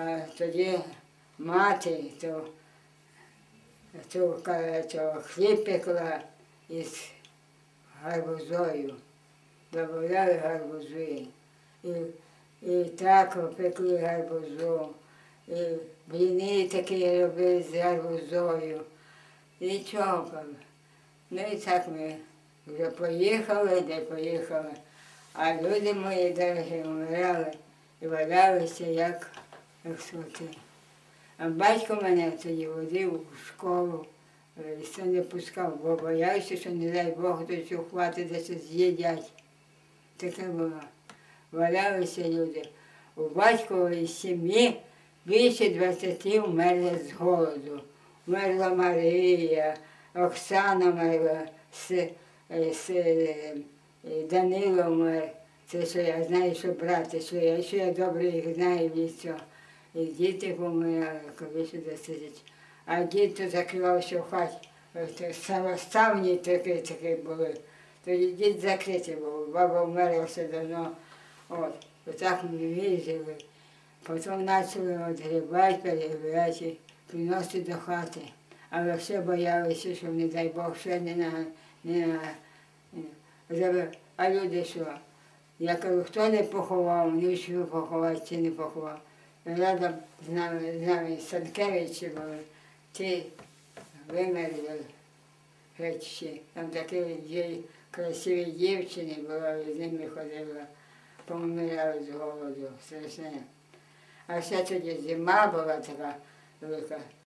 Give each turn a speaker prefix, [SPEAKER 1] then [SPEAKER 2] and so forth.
[SPEAKER 1] А тоді мати то, то, то хліб пекла із гарбузою. Добавляли гарбузи. І, і так пекли гарбузу. І бліни такі робили з гарбузою. Нічого. Ну і так ми вже поїхали, де поїхали. А люди мої дорогі вмирали і валялися, як, як. А батько мене тоді водив у школу, е, і все не пускав, бо боявся, що не дай Бог хтось ухватить, де щось з'їдять. Таке було. Валялися люди. У батькової сім'ї більше 20 вмерли з голоду. Вмерла Марія, Оксана вмерла, С- е, С- е, Данило вмер. Це що я знаю, що брати, що я, що я добре їх знаю від цього. І діти помирали, коли сюди сидять. А дід то закривався в хаті. Самоставні такі, такі були. Тоді дід закритий був, баба вмерла все давно. От, отак ми вижили. Потім почали от грибати, перегрібати, приносити до хати. Але все боялися, що, не дай Бог, ще не на. Не на не- а люди що? Я кажу, хто не поховав, вчив поховати чи не поховав. Рядом з нами, з нами Санкевичі були, ті вимерли геть. Там такі дві красиві дівчини були, з ними ходила, помирали з голоду, страшне. А ще тоді зима була така велика.